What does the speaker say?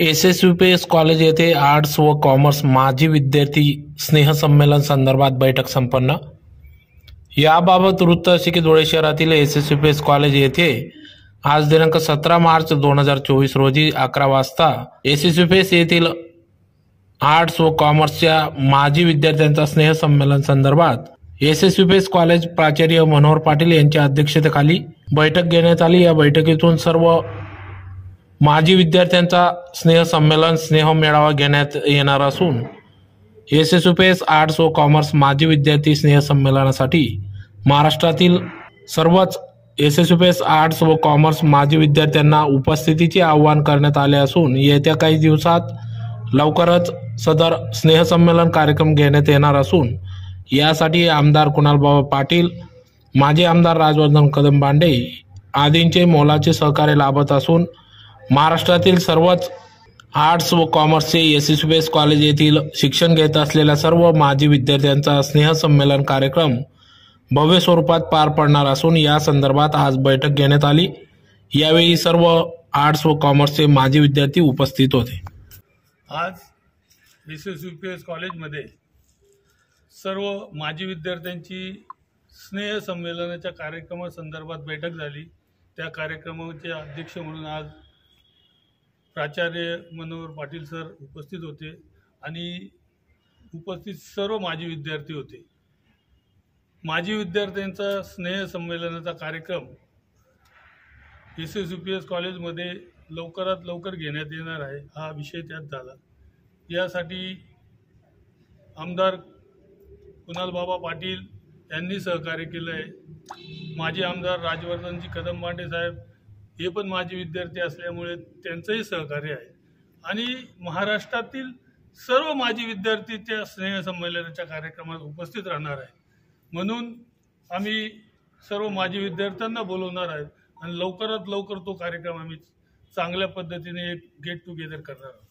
S S U P S college येथे arts व commerce माजी विद्यार्थी स्नेहसंमेलन संदर्भात बैठक संपन्न. याबाबत वृत्त असे की धुळे शहरातील S S U P S college येथे आज दिनांक सतरा मार्च दोन हजार चोवीस रोजी अकरा वाजता S S U P S येथील आर्ट्स व कॉमर्सच्या माजी विद्यार्थ्यांचा स्नेहसंमेलन संदर्भात S S U P S college प्राचार्य मनोहर पाटील यांच्या अध्यक्षतेखाली बैठक घेण्यात आली. या बैठकीतून सर्व माजी विद्यार्थ्यांचा स्नेहसंमेलन स्नेह मेळावा घेण्यात येणार असून एस एस एस आर्ट्स व कॉमर्स माजी विद्यार्थी स्नेहसंमेलनासाठी महाराष्ट्रातील सर्वच एस एस एस आर्ट्स व कॉमर्स माजी विद्यार्थ्यांना उपस्थितीचे आवाहन करण्यात आले असून येत्या काही दिवसात लवकरच सदर स्नेहसंमेलन कार्यक्रम घेण्यात येणार असून यासाठी आमदार कुणालबाबा पाटील माजी आमदार राजवर्धन कदम बांडे आदींचे मोलाचे सहकार्य लाभत असून महाराष्ट्रातील सर्वच आर्ट्स व कॉमर्सचे एस एस एस कॉलेज येथील शिक्षण घेत असलेल्या सर्व माजी विद्यार्थ्यांचा स्नेहसंमेलन कार्यक्रम भव्य स्वरूपात पार पडणार असून या संदर्भात आज बैठक घेण्यात आली. यावेळी सर्व आर्ट्स व कॉमर्सचे माजी विद्यार्थी उपस्थित होते. आज S S U P S कॉलेजमध्ये सर्व माजी विद्यार्थ्यांची स्नेहसंमेलनाच्या कार्यक्रमासंदर्भात बैठक झाली. त्या कार्यक्रमाचे अध्यक्ष म्हणून आज प्राचार्य मनोहर पाटील सर उपस्थित होते आणि उपस्थित सर्व माजी विद्यार्थी होते. माजी विद्यार्थ्यांचा स्नेह संमेलनाचा कार्यक्रम S S U P S कॉलेजमध्ये लवकरात लवकर घेण्यात येणार आहे हा विषय त्यात झाला. यासाठी आमदार कुणालबाबा पाटील यांनी सहकार्य केलं आहे माजी आमदार राजवर्धनजी कदमबांडे साहेब हे पण माझे विद्यार्थी असल्यामुळे त्यांचंही सहकार्य आहे. आणि महाराष्ट्रातील सर्व माजी विद्यार्थी त्या स्नेहसंमेलनाच्या कार्यक्रमात उपस्थित राहणार आहे. म्हणून आम्ही सर्व माजी विद्यार्थ्यांना बोलवणार आहेत आणि लवकरात लवकर तो कार्यक्रम आम्ही चांगल्या पद्धतीने एक गेट टुगेदर करणार आहोत.